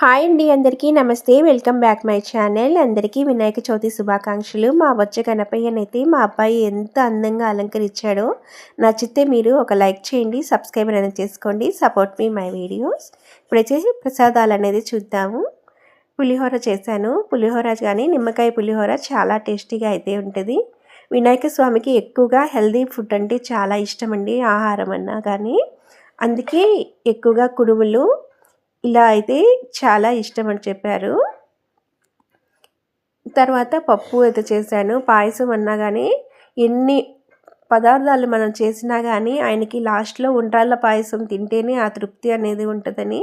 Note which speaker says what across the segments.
Speaker 1: Hi అండి అందరికీ నమస్తే. Welcome back my channel. అందరికీ వినాయక చవితి శుభాకాంక్షలు. మా వచ్చే గణపయ్యనైతే మా అబ్బాయి ఎంత అందంగా అలంకరించాడో నచ్చితే మీరు ఒక లైక్ చేయండి సబ్స్క్రైబర్ అనేది చేసుకోండి సపోర్ట్ మీ మై వీడియోస్. ఇప్పుడైతే ప్రసాదాలు అనేది చూద్దాము. పులిహోర చేశాను. పులిహోర కానీ నిమ్మకాయ పులిహోర చాలా టేస్టీగా అయితే ఉంటుంది. వినాయక స్వామికి ఎక్కువగా హెల్దీ ఫుడ్ అంటే చాలా ఇష్టం అండి ఆహారం అన్నా కానీ అందుకే ఎక్కువగా కుడుములు ఇలా అయితే చాలా ఇష్టం అని చెప్పారు. తర్వాత పప్పు అయితే చేశాను. పాయసం అన్నా కానీ ఎన్ని పదార్థాలు మనం చేసినా కానీ ఆయనకి లాస్ట్లో ఉండ్రాళ్ళ పాయసం తింటేనే ఆ తృప్తి అనేది ఉంటుందని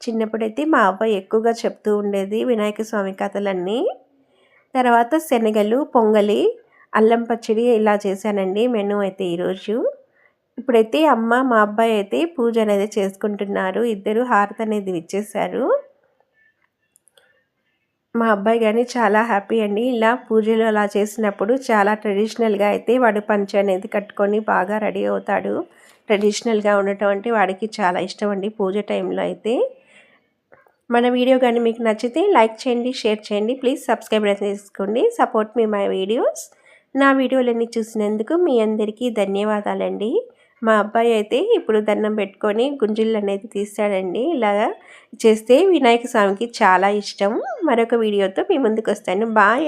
Speaker 1: చిన్నప్పుడైతే మా అబ్బాయి ఎక్కువగా చెప్తూ ఉండేది వినాయక స్వామి కథలన్నీ. తర్వాత శనగలు పొంగలి అల్లం పచ్చడి ఇలా చేశానండి మెను అయితే ఈరోజు. ఇప్పుడైతే అమ్మ మా అబ్బాయి అయితే పూజ అనేది చేసుకుంటున్నారు. ఇద్దరు హారతి అనేది ఇచ్చేసారు మా అబ్బాయి కానీ చాలా హ్యాపీ అండి. ఇలా పూజలు అలా చేసినప్పుడు చాలా ట్రెడిషనల్గా అయితే వాడు పంచ అనేది కట్టుకొని బాగా రెడీ అవుతాడు. ట్రెడిషనల్గా ఉండటం అంటే వాడికి చాలా ఇష్టం అండి పూజ టైంలో అయితే. మన వీడియో కానీ మీకు నచ్చితే లైక్ చేయండి షేర్ చేయండి. ప్లీజ్ సబ్స్క్రైబ్ చేసుకోండి. సపోర్ట్ మీ మై వీడియోస్. నా వీడియోలన్నీ చూసినందుకు మీ అందరికీ ధన్యవాదాలండి. మా అబ్బాయి అయితే ఇప్పుడు దండం పెట్టుకొని గుంజిళ్ళు అనేది తీస్తాడండి. ఇలాగా చేస్తే వినాయక స్వామికి చాలా ఇష్టం. మరొక వీడియోతో మీ ముందుకు వస్తాను బాయ్.